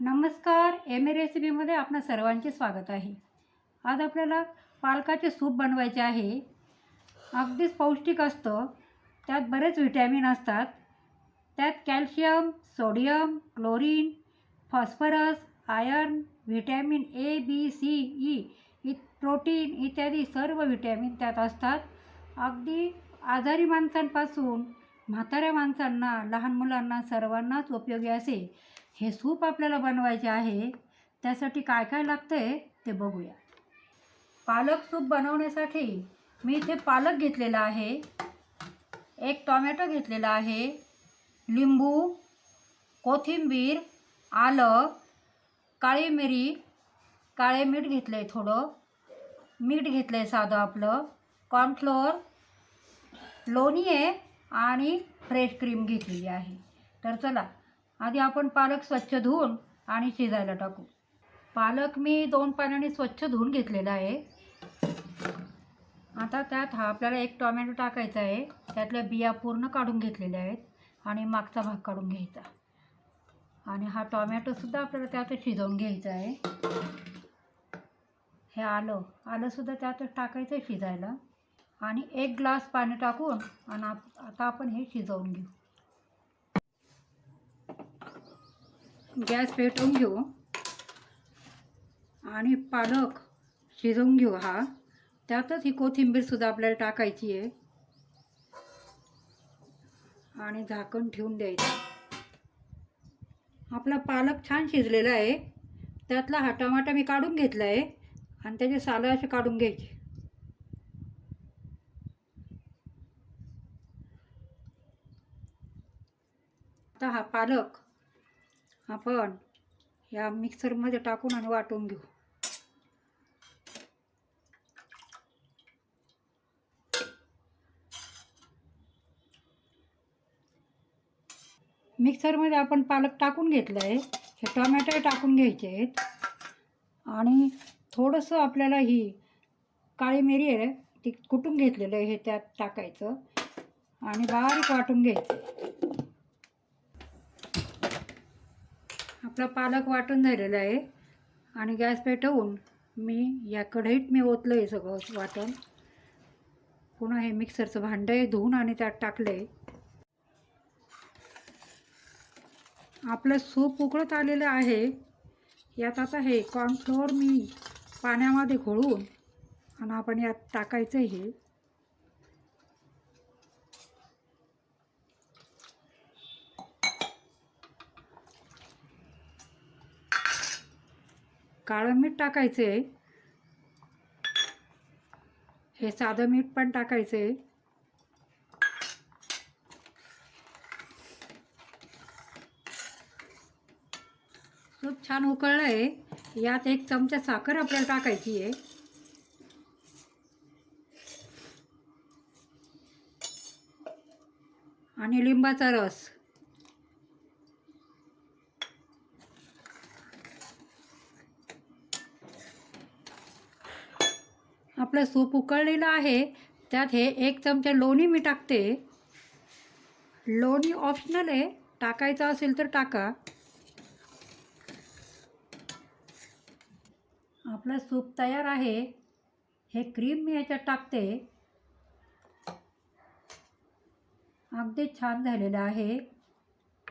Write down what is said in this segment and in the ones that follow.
नमस्कार M A रेसिपीमध्ये आपणा सर्वांचे स्वागत आहे. आज आपल्याला पालकाचे सूप बनवायचे आहे. अगदीच पौष्टिक असतं. त्यात बरेच व्हिटॅमिन असतात. त्यात calcium sodium chlorine phosphorus iron vitamin A B C E E protein इत्यादी सर्व व्हिटॅमिन त्यात असतात. अगदी आजारी माणसांपासून म्हाताऱ्या माणसांना लहान मुलांना सर्वांनाच उपयोगी असे. हे सूप आपल्याला बनवायचे आहे त्यासाठी काय काय लागतं आहे ते बघूया. पालक सूप बनवण्यासाठी मी इथे पालक घेतलेला आहे एक टॉमॅटो घेतलेला आहे लिंबू कोथिंबीर आलं काळी मिरी काळे मीठ घेतलं आहे थोडं मीठ घेतलं आहे साधं आपलं कॉर्नफ्लोअर लोणी आहे आणि फ्रेश क्रीम घेतलेली आहे. तर चला आधी आपण पालक स्वच्छ धुवून आणि शिजायला टाकू. पालक मी दोन पाण्याने स्वच्छ धुवून घेतलेला आहे. आता त्यात हा आपल्याला एक टोमॅटो टाकायचा आहे. त्यातल्या बिया पूर्ण काढून घेतलेल्या आहेत आणि मागचा भाग काढून घ्यायचा. आणि हा टॉमॅटोसुद्धा आपल्याला त्यात शिजवून घ्यायचा आहे. हे आलं. आलंसुद्धा त्यातच टाकायचं आहे शिजायला. आणि एक ग्लास पाणी टाकून आणि आप- आता आपण हे शिजवून घेऊ. गॅस पेटवून घेऊ. आणि पालक शिजवून घेऊ हा. त्यातच ही कोथिंबीरसुद्धा आपल्याला टाकायची आहे. आणि झाकण ठेवून द्यायचं. आपला पालक छान शिजलेला आहे. त्यातला हा टमाटा मी काढून घेतला आहे. आणि त्याचे सालं असे काढून घ्यायचे. आता हा पालक आपण या मिक्सरमध्ये टाकून आणि वाटून घेऊ. मिक्सरमध्ये आपण पालक टाकून घेतलं आहे. हे टोमॅटो टाकून घ्यायचे आहेत. आणि थोडंसं आपल्याला ही काळी मिरी आहे ती कुटून घेतलेलं आहे हे त्यात टाकायचं. आणि बारीक वाटून घ्यायचं. आपला पालक वाटून झालेला आहे आणि गॅस पेटवून मी या कढईत मी ओतलं आहे सगळं वाटण. पुन्हा हे मिक्सरचं भांडं आहे धुवून आणि त्यात टाकलं आहे आपलं सूप उकळत आलेलं आहे. यात आता हे कॉर्नफ्लोअर मी पाण्यामध्ये घोळून आणि आपण यात टाकायचं आहे हे. काळं मीठ टाकायचं. आहे हे साधं मीठ पण टाकायचं. आहे खूप छान उकळलं आहे यात एक चमचा साखर आपल्याला टाकायची आहे. आणि लिंबाचा रस. आपलं सूप उकळलेलं आहे त्यात हे एक चमचा लोणी मी टाकते. लोणी ऑप्शनल आहे टाकायचं असेल तर टाका. आपलं सूप तयार आहे हे क्रीम मी याच्यात टाकते. अगदी छान झालेलं आहे.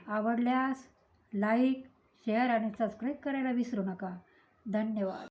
आवडल्यास लाईक शेअर आणि सबस्क्राईब करायला विसरू नका. धन्यवाद.